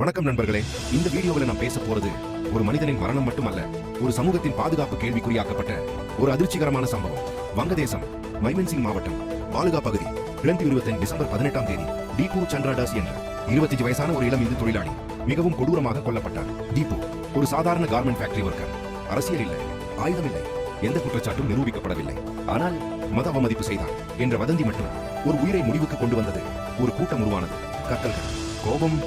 வணக்கம் நண்பர்களே. இந்த வீடியோவில் நாம் பேச போறது ஒரு மனிதனின் மரணம் மட்டுமல்ல ஒரு சமூகத்தின் பாதுகாப்பு கேள்விக்குறியாக்கப்பட்ட ஒரு அதிர்ச்சிகரமான சம்பவம். வங்கதேசம் மைமன்சிங் மாவட்டம் பாலுகா பகுதி இரண்டு இருபத்தி டிசம்பர் பதினெட்டாம் தேதி தீபு சந்திராடாஸ் என்ற இருபத்தஞ்சு வயசான ஒரு இளம் இந்து தொழிலாளி மிகவும் கொடூரமாக கொல்லப்பட்டார். தீபு ஒரு சாதாரண கார்மெண்ட் ஃபேக்டரி ஒர்க்கர் அரசியல் இல்லை ஆயுதம் இல்லை எந்த குற்றச்சாட்டும் நிரூபிக்கப்படவில்லை. ஆனால் மத அவமதிப்பு செய்தார் என்ற வதந்தி மட்டும் ஒரு உயிரை முடிவுக்கு கொண்டு வந்தது. ஒரு கூட்டம் உருவானது. கத்தல்கள் கோபம்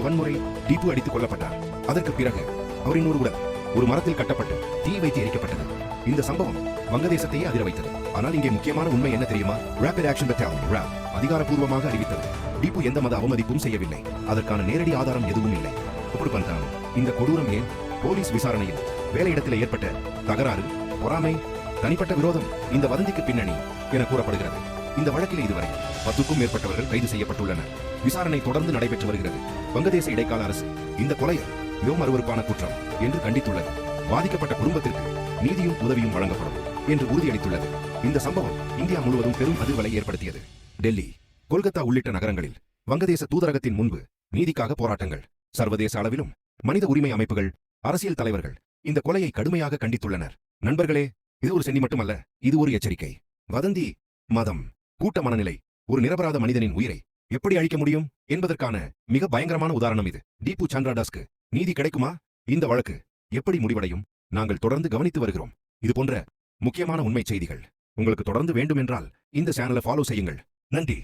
வன்முறை டீப்பு அடித்துக் கொல்லப்பட்டார். அதற்கு பிறகு அவரின் ஒரு உடல் ஒரு மரத்தில் கட்டப்பட்டு தீ வைத்து எரிக்கப்பட்டது. இந்த சம்பவம் வங்கதேசத்தையே அதிர வைத்தது. ஆனால் இங்கே முக்கியமான உண்மை என்ன தெரியுமா? ரேபிட் ஆக்ஷன் பட்டாலியன் அதிகாரப்பூர்வமாக அறிவித்தது டிப்பு எந்த மத அவமதிப்பும் செய்யவில்லை. அதற்கான நேரடி ஆதாரம் எதுவும் இல்லை. எப்படி பண்றாங்க இந்த கொடூரம் ஏன்? போலீஸ் விசாரணையில் வேலையிடத்தில் ஏற்பட்ட தகராறு பொறாமை தனிப்பட்ட விரோதம் இந்த வதந்திக்கு பின்னணி என கூறப்படுகிறது. இந்த வழக்கில் இதுவரை பத்துக்கும் மேற்பட்டவர்கள் கைது செய்யப்பட்டுள்ளனர். விசாரணை தொடர்ந்து நடைபெற்று வருகிறது. வங்கதேச இடைக்கால அரசு இந்த கொலையை மிகவும் அருவறுப்பான குற்றம் என்று கண்டித்துள்ளது. பாதிக்கப்பட்ட குடும்பத்திற்கு நீதியும் உதவியும் வழங்கப்படும் என்று உறுதியளித்துள்ளது. இந்த சம்பவம் இந்தியா முழுவதும் பெரும் அதிர்வலை ஏற்படுத்தியது. டெல்லி கொல்கத்தா உள்ளிட்ட நகரங்களில் வங்கதேச தூதரகத்தின் முன்பு நீதிக்காக போராட்டங்கள். சர்வதேச அளவிலும் மனித உரிமை அமைப்புகள் அரசியல் தலைவர்கள் இந்த கொலையை கடுமையாக கண்டித்துள்ளனர். நண்பர்களே இது ஒரு சென்னி மட்டுமல்ல இது ஒரு எச்சரிக்கை. வதந்தி மதம். கூட்ட மனநிலை ஒரு நிரபராத மனிதனின் உயிரை எப்படி அழிக்க முடியும் என்பதற்கான மிக பயங்கரமான உதாரணம் இது. டீபு சந்திராடாஸ்க்கு நீதி கிடைக்குமா? இந்த வழக்கு எப்படி முடிவடையும்? நாங்கள் தொடர்ந்து கவனித்து வருகிறோம். இது போன்ற முக்கியமான உண்மை செய்திகள் உங்களுக்கு தொடர்ந்து வேண்டுமென்றால் இந்த சேனலை ஃபாலோ செய்யுங்கள். நன்றி.